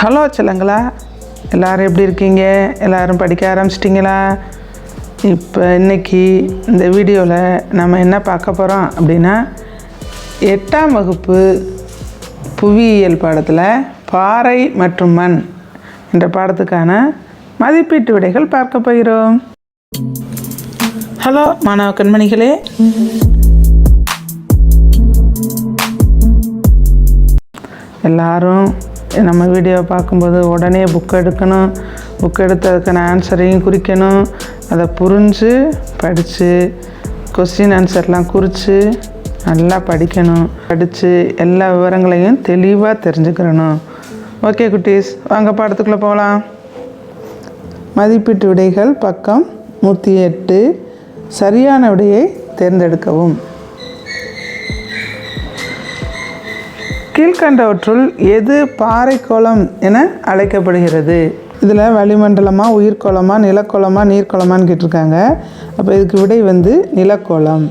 Hello செல்லங்களா எல்லோரும் எப்படி இருக்கீங்க? எல்லோரும் படிக்க ஆரம்பிச்சிட்டிங்களா? இப்போ இன்றைக்கி இந்த வீடியோவில் நம்ம என்ன பார்க்க போகிறோம் அப்படின்னா எட்டாம் வகுப்பு புவியியல் பாடத்தில் பாறை மற்றும் மண் என்ற பாடத்துக்கான மதிப்பீட்டு விடைகள் பார்க்க போகிறோம். ஹலோ மாணவ கண்மணிகளே. எல்லாரும் நம்ம வீடியோ பார்க்கும்போது உடனே புக் எடுக்கணும். புக் எடுத்து அதுக்கான ஆன்சரையும் குறிக்கணும். அதை புரிஞ்சு படித்து கொஸ்டின் ஆன்சர்லாம் குறித்து நல்லா படிக்கணும். படித்து எல்லா விவரங்களையும் தெளிவாக தெரிஞ்சுக்கிறணும். ஓகே குட்டீஸ். வாங்க பாடத்துக்குள்ளே போகலாம். மதிப்பீட்டு விடைகள் பக்கம் நூற்றி எட்டு. சரியான விடையை தேர்ந்தெடுக்கவும். கீழ்கண்டவற்றுள் எது பாறைக்கோளம் என அழைக்கப்படுகிறது? இதில் வளிமண்டலமாக உயிர்கோளமாக நிலக்கோளமாக நீர்க்கோளமான்னு கேட்டிருக்காங்க. அப்போ இதுக்கு விடை வந்து நிலக்கோளம்.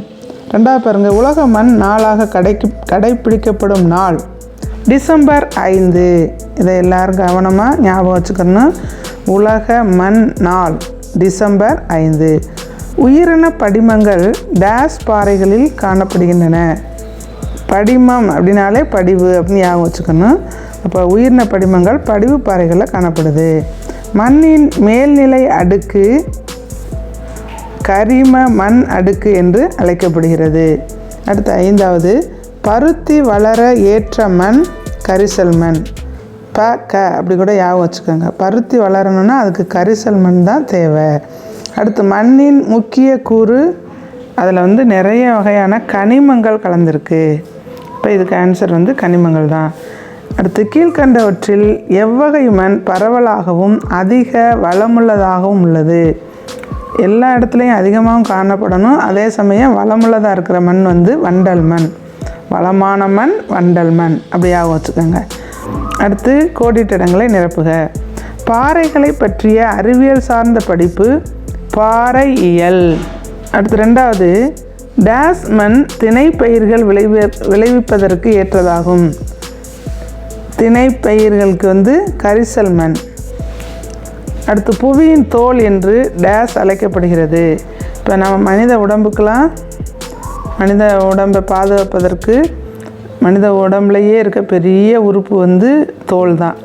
ரெண்டாவது பாருங்கள் உலக மண் நாளாக கடைக்கு கடைப்பிடிக்கப்படும் நாள். டிசம்பர் ஐந்து. இதை எல்லோரும் கவனமாக ஞாபகம் வச்சுக்கணும். உலக மண் நாள் டிசம்பர் ஐந்து. உயிரின படிமங்கள் டேஸ் பாறைகளில் காணப்படுகின்றன. படிமம் அப்படின்னாலே படிவு அப்படின்னு ஞாபகம் வச்சுக்கணும். அப்போ உயிரின படிமங்கள் படிவு பாறைகளில் காணப்படுது. மண்ணின் மேல்நிலை அடுக்கு கரிம மண் அடுக்கு என்று அழைக்கப்படுகிறது. அடுத்த ஐந்தாவது பருத்தி வளர ஏற்ற மண் கரிசல் மண். ப க அப்படி கூட ஞாபகம் வச்சுக்கோங்க. பருத்தி வளரணும்னா அதுக்கு கரிசல் மண் தான் தேவை. அடுத்து மண்ணின் முக்கிய கூறு அதில் வந்து நிறைய வகையான கனிமங்கள் கலந்துருக்கு. இப்போ இதுக்கு ஆன்சர் வந்து கனிமங்கள் தான். அடுத்து கீழ்கண்டவற்றில் எவ்வகை மண் பரவலாகவும் அதிக வளமுள்ளதாகவும் உள்ளது. எல்லா இடத்துலையும் அதிகமாகவும் காணப்படணும். அதே சமயம் வளமுள்ளதாக இருக்கிற மண் வந்து வண்டல் மண். வளமான மண் வண்டல் மண். அப்படியாக வச்சுக்கோங்க. அடுத்து கோடிட்டடங்களை நிரப்புக. பாறைகளை பற்றிய அறிவியல் சார்ந்த படிப்பு பாறை இயல் அடுத்து ரெண்டாவது டேஸ் மண் திணைப்பயிர்கள் விளைவி விளைவிப்பதற்கு ஏற்றதாகும். திணைப்பயிர்களுக்கு வந்து கரிசல் மண் அடுத்து புவியின் தோல் என்று டேஸ் அழைக்கப்படுகிறது. இப்போ நம்ம மனித உடம்புக்கெலாம் மனித உடம்பை பாதுகாப்பதற்கு மனித உடம்புலையே இருக்க பெரிய உறுப்பு வந்து தோல் தான்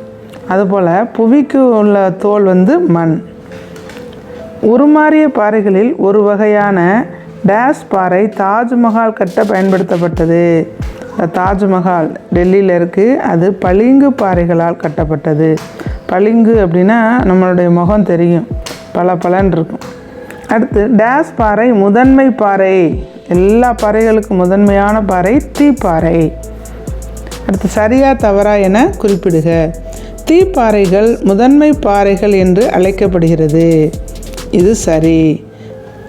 அதுபோல் புவிக்கு உள்ள தோல் வந்து மண். உருமாறிய பாறைகளில் ஒரு வகையான டேஸ் பாறை தாஜ்மஹால் கட்ட பயன்படுத்தப்பட்டது. தாஜ்மஹால் டெல்லியில் இருக்குது அது பளிங்கு பாறைகளால் கட்டப்பட்டது. பளிங்கு அப்படின்னா நம்மளுடைய முகம் தெரியும். பல பலன் இருக்கும். அடுத்து டேஸ் பாறை முதன்மை பாறை. எல்லா பாறைகளுக்கும் முதன்மையான பாறை தீப்பாறை. அடுத்து சரியா தவறா என குறிப்பிடுக. தீப்பாறைகள் முதன்மை பாறைகள் என்று அழைக்கப்படுகிறது. இது சரி.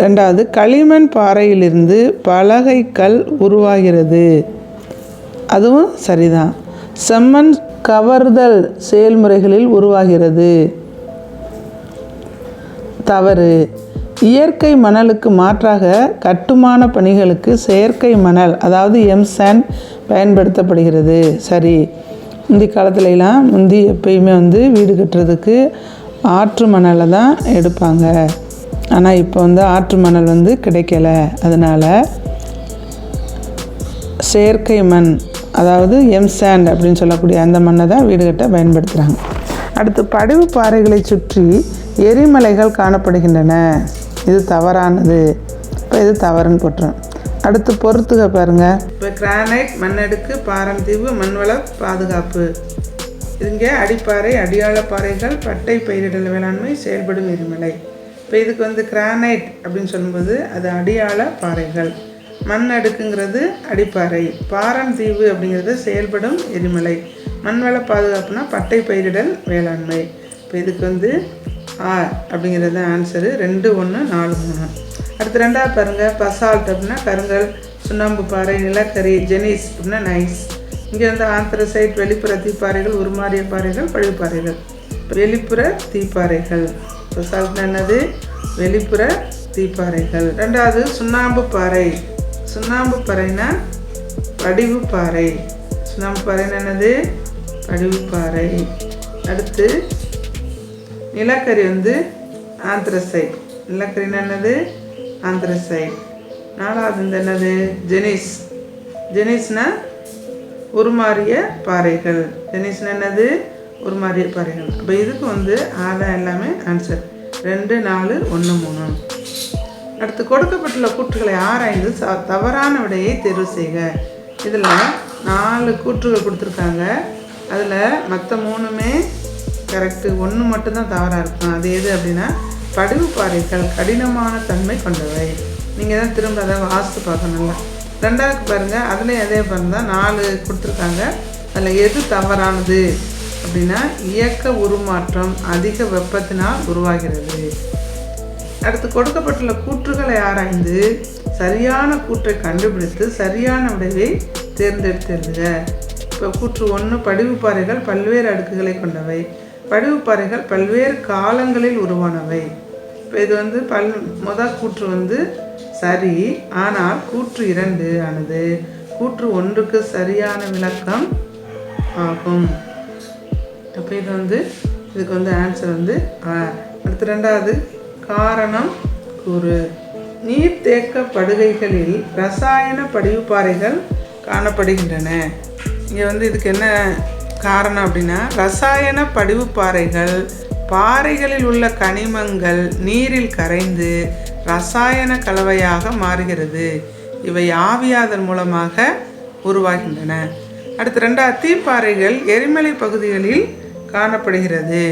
ரெண்டாவது களிமண் பாறையிலிருந்து பலகைக்கல் உருவாகிறது. அதுவும் சரிதான். செம்மண் கவர்தல் செயல்முறைகளில் உருவாகிறது. தவறு. இயற்கை மணலுக்கு மாற்றாக கட்டுமான பணிகளுக்கு செயற்கை மணல் அதாவது எம்சாண்ட் பயன்படுத்தப்படுகிறது. சரி. முந்தி காலத்துலலாம் முந்தி எப்பயுமே வந்து வீடு கட்டுறதுக்கு ஆற்று மணலை தான் எடுப்பாங்க. ஆனால் இப்போ வந்து ஆற்று மணல் வந்து கிடைக்கல. அதனால் செயற்கை மண் அதாவது எம்சாண்ட் அப்படின்னு சொல்லக்கூடிய அந்த மண்ணை தான் வீடு கட்ட பயன்படுத்துகிறாங்க அடுத்து படிவு பாறைகளை சுற்றி எரிமலைகள் காணப்படுகின்றன. இது தவறானது. இப்போ இது தவறுன்னு போட்டுறேன் அடுத்து பொறுத்துக பாருங்க. இப்போ கிரானைட் மண்ணடுக்கு பாரந்தீவு மண்வள பாதுகாப்பு. இங்கே அடிப்பாறை அடியாள பாறைகள் பட்டை பயிரிடல் வேளாண்மை செயல்படும் எரிமலை. இப்போ இதுக்கு வந்து கிரானைட் அப்படின்னு சொல்லும்போது அது அடியாள பாறைகள். மண் அடுக்குங்கிறது அடிப்பாறை. பாரம் தீவு அப்படிங்கிறது செயல்படும் எரிமலை. மண்வள பாதுகாப்புனா பட்டை பயிரிடல் வேளாண்மை. இப்போ இதுக்கு வந்து ஆ அப்படிங்கிறது ஆன்சரு ரெண்டு ஒன்று நாலு மூணு. அடுத்து ரெண்டாவது பாருங்க. பசால்ட் அப்படின்னா கருங்கல் சுண்ணாம்பு பாறை நிலக்கரி ஜெனிஸ் அப்படின்னா நைஸ் இங்கே வந்து ஆந்திரசைட் வெளிப்புற தீப்பாறைகள் உருமாறிய பாறைகள் பழுப்பாறைகள் வெளிப்புற தீப்பாறைகள். ரிசல்ட் என்னது? வெளிப்புற தீப்பாறைகள். ரெண்டாவது சுண்ணாம்பு பாறை. சுண்ணாம்பு பாறைனா படிவு பாறை. சுண்ணாம்பு பாறைன்னு என்னது? படிவு பாறை. அடுத்து நிலக்கரி வந்து ஆந்த்ரசைட். நிலக்கரின்னு என்னது? ஆந்த்ரசைட். நாலாவது வந்து என்னது? ஜெனிஸ். ஜெனிஸ்னா உருமாறிய பாறைகள். ஜெனிஸ்னா என்னது? ஒரு மாதிரி பாறைகள் அப்போ இதுக்கு வந்து ஆதான் எல்லாமே ஆன்சர் ரெண்டு நாலு ஒன்று மூணு. அடுத்து கொடுக்கப்பட்டுள்ள கூற்றுகளை ஆராய்ந்து ச தவறான விடையை தேர்வு செய்க. இதில் நாலு கூற்றுகள் கொடுத்துருக்காங்க. அதில் மற்ற மூணுமே கரெக்டு ஒன்று மட்டும்தான் தவறாக இருக்கும். அது எது அப்படின்னா படிவு பாறைகள் கடினமான தன்மை கொண்டவை. நீங்கள் தான் திரும்ப அதை வாசித்து பார்க்கணும்ல. ரெண்டாவது பாருங்கள் அதுலேயும் அதே பாருந்தால் நாலு கொடுத்துருக்காங்க. அதில் எது தவறானது? அப்படின்னா இயக்க உருமாற்றம் அதிக வெப்பத்தினால் உருவாகிறது. அடுத்து கொடுக்கப்பட்டுள்ள கூற்றுகளை ஆராய்ந்து சரியான கூற்றை கண்டுபிடித்து சரியான விடையை தேர்ந்தெடுத்தெழுதுக இப்போ கூற்று ஒன்று படிவுப்பாறைகள் பல்வேறு அடுக்குகளை கொண்டவை. படிவுப்பாறைகள் பல்வேறு காலங்களில் உருவானவை. இப்போ இது வந்து பல் முதல் கூற்று வந்து சரி ஆனால் கூற்று இரண்டு ஆனது. கூற்று ஒன்றுக்கு சரியான விளக்கம் ஆகும். அப்போ இது வந்து இதுக்கு வந்து ஆன்சர் வந்து ஆ. அடுத்து ரெண்டாவது காரணம் கூறு. நீர்த்தேக்க படுகைகளில் ரசாயன படிவுப்பாறைகள் காணப்படுகின்றன. இங்கே வந்து இதுக்கு என்ன காரணம் அப்படின்னா ரசாயன படிவுப்பாறைகள் பாறைகளில் உள்ள கனிமங்கள் நீரில் கரைந்து ரசாயன கலவையாக மாறுகிறது. இவை ஆவியாதல் மூலமாக உருவாகின்றன. அடுத்து ரெண்டாவது தீப்பாறைகள் எரிமலை பகுதிகளில் காணப்படுகிறது.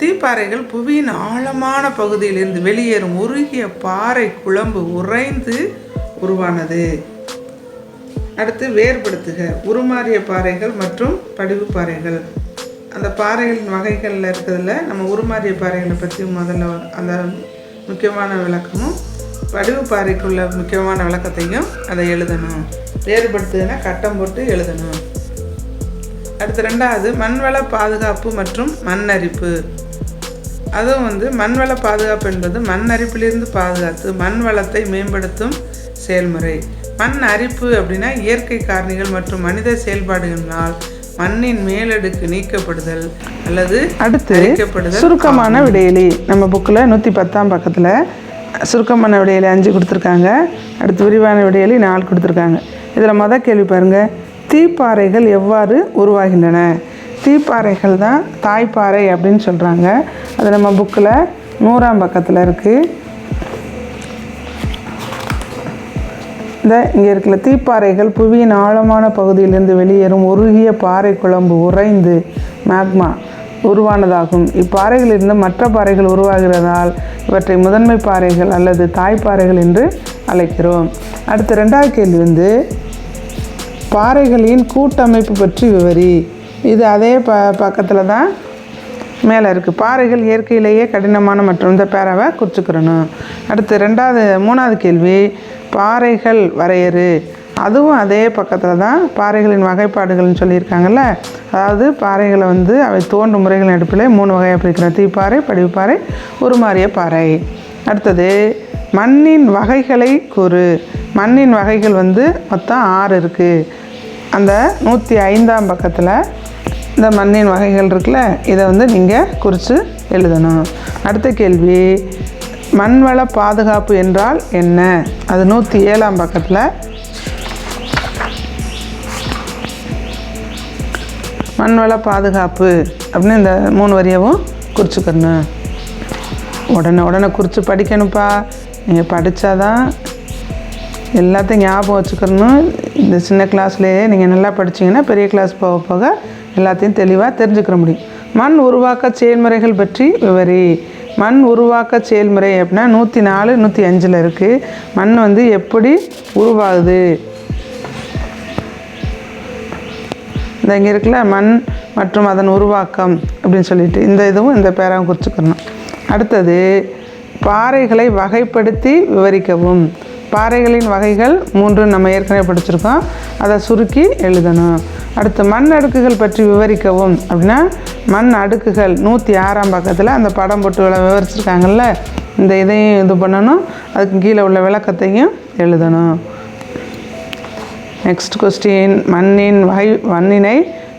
தீப்பாறைகள் புவியின் ஆழமான பகுதியிலிருந்து வெளியேறும் உருகிய பாறை குழம்பு உறைந்து உருவானது. அடுத்து வேறுபடுத்துக உருமாறிய பாறைகள் மற்றும் படிவு பாறைகள். அந்த பாறைகளின் வகைகளில் இருக்கிறதுல நம்ம உருமாறிய பாறைகளை பற்றி முதல்ல அந்த முக்கியமான விளக்கமும் படிவு பாறைக்குள்ள முக்கியமான விளக்கத்தையும் அதை எழுதணும். வேறுபடுத்துதுன்னா கட்டம் போட்டு எழுதணும். அடுத்து ரெண்டாவது மண்வள பாதுகாப்பு மற்றும் மண் அரிப்பு அதுவும் வந்து மண்வள பாதுகாப்பு என்பது மண் அரிப்பிலிருந்து பாதுகாத்து மண் வளத்தை மேம்படுத்தும் செயல்முறை. மண் அரிப்பு அப்படின்னா இயற்கை காரணிகள் மற்றும் மனித செயல்பாடுகளினால் மண்ணின் மேலடுக்கு நீக்கப்படுதல் அல்லது அடுத்து சுருக்கமான விடையலி. நம்ம புக்கில் நூற்றி பத்தாம் பக்கத்தில் சுருக்கமான விடையலி அஞ்சு கொடுத்துருக்காங்க. அடுத்து விரிவான விடையலி நாலு கொடுத்துருக்காங்க. இதில் மொதல் கேள்வி பாருங்கள் தீப்பாறைகள் எவ்வாறு உருவாகின்றன? தீப்பாறைகள் தான் தாய்ப்பாறை அப்படின்னு சொல்கிறாங்க அது நம்ம புக்கில் நூறாம் பக்கத்தில் இருக்குது இந்த இங்கே இருக்கிற தீப்பாறைகள் புவியின் ஆழமான பகுதியிலிருந்து வெளியேறும் உருகிய பாறை குழம்பு உறைந்து மேக்மா உருவானதாகும். இப்பாறைகளிலிருந்து மற்ற பாறைகள் உருவாகிறதால் இவற்றை முதன்மை பாறைகள் அல்லது தாய்ப்பாறைகள் என்று அழைக்கிறோம். அடுத்த ரெண்டாவது கேள்வி வந்து பாறைகளின் கூட்டமைப்பு பற்றி விவரி. இது அதே ப பக்கத்தில் தான் மேலே இருக்குது பாறைகள் இயற்கையிலேயே கடினமான மற்றும் இந்த பேராவை குறிச்சுக்கிறணும் அடுத்து ரெண்டாவது மூணாவது கேள்வி. பாறைகள் வரையறு. அதுவும் அதே பக்கத்தில் தான் பாறைகளின் வகைப்பாடுகள்னு சொல்லியிருக்காங்கல்ல. அதாவது பாறைகளை வந்து அவை தோன்றும் முறைகளின் அடிப்படையில் மூணு வகையாக பிரிக்கிறோம். தீப்பாறை படிவுப்பாறை உருமாறிய பாறை. அடுத்தது மண்ணின் வகைகளை கூறு. மண்ணின் வகைகள் வந்து மொத்தம் ஆறு இருக்குது அந்த நூற்றி ஐந்தாம் பக்கத்தில் இந்த மண்ணின் வகைகள் இருக்குல்ல இதை வந்து நீங்கள் குறித்து எழுதணும். அடுத்த கேள்வி மண்வள பாதுகாப்பு என்றால் என்ன? அது நூற்றி ஏழாம் பக்கத்தில். மண்வள பாதுகாப்பு அப்படின்னு இந்த மூணு வரியவும் குறிச்சுக்கணும் உடனே உடனே குறித்து படிக்கணும்ப்பா. நீங்கள் படித்தாதான் எல்லாத்தையும் ஞாபகம் வச்சுக்கணும் இந்த சின்ன கிளாஸ்லேயே நீங்கள் நல்லா படிச்சீங்கன்னா பெரிய கிளாஸ் போக போக எல்லாத்தையும் தெளிவாக தெரிஞ்சுக்கிற முடியும். மண் உருவாக்க செயல்முறைகள் பற்றி விவரி. மண் உருவாக்க செயல்முறை அப்படின்னா நூற்றி நாலு நூற்றி அஞ்சில் இருக்குது மண் வந்து எப்படி உருவாகுது? இந்த இங்கே இருக்குல்ல மண் மற்றும் அதன் உருவாக்கம் அப்படின்னு சொல்லிட்டு இந்த இதுவும் இந்த பேராக குறிச்சுக்கணும். அடுத்தது பாறைகளை வகைப்படுத்தி விவரிக்கவும். பாறைகளின் வகைகள் மூன்று நம்ம ஏற்கனவே படிச்சிருக்கோம். அதை சுருக்கி எழுதணும். அடுத்து மண் அடுக்குகள் பற்றி விவரிக்கவும். அப்படின்னா மண் அடுக்குகள் நூற்றி ஆறாம் பக்கத்தில் அந்த படம் போட்டுகளை விள- விவரிச்சிருக்காங்கல்ல? இந்த இதையும் இது பண்ணணும். அதுக்கு கீழே உள்ள விளக்கத்தையும் எழுதணும். நெக்ஸ்ட் கொஸ்டின் மண்ணின் வகை மண்ணினை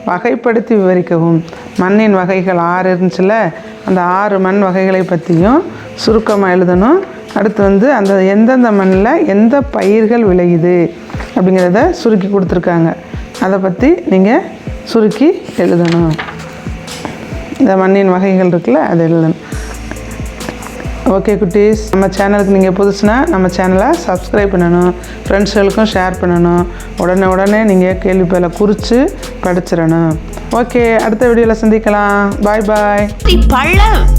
வகைப்படுத்தி விவரிக்கவும். மண்ணின் வகைகள் ஆறு இருந்துச்சுல அந்த ஆறு மண் வகைகளை பற்றியும் சுருக்கமாக எழுதணும். அடுத்து வந்து அந்த எந்தெந்த மண்ணில் எந்த பயிர்கள் விளையுது அப்படிங்கிறத சுருக்கி கொடுத்துருக்காங்க. அதை பற்றி நீங்கள் சுருக்கி எழுதணும். இந்த மண்ணின் வகைகள் இருக்குல்ல அதை எழுதணும். ஓகே குட்டீஸ் நம்ம சேனலுக்கு நீங்கள் புதுசுனா நம்ம சேனலை சப்ஸ்கிரைப் பண்ணணும் ஃப்ரெண்ட்ஸ்களுக்கும் ஷேர் பண்ணணும். உடனே உடனே நீங்கள் கேள்வி பேல குறித்து படிச்சிடணும். ஓகே அடுத்த வீடியோவில் சந்திக்கலாம். பாய் பாய். பழம்.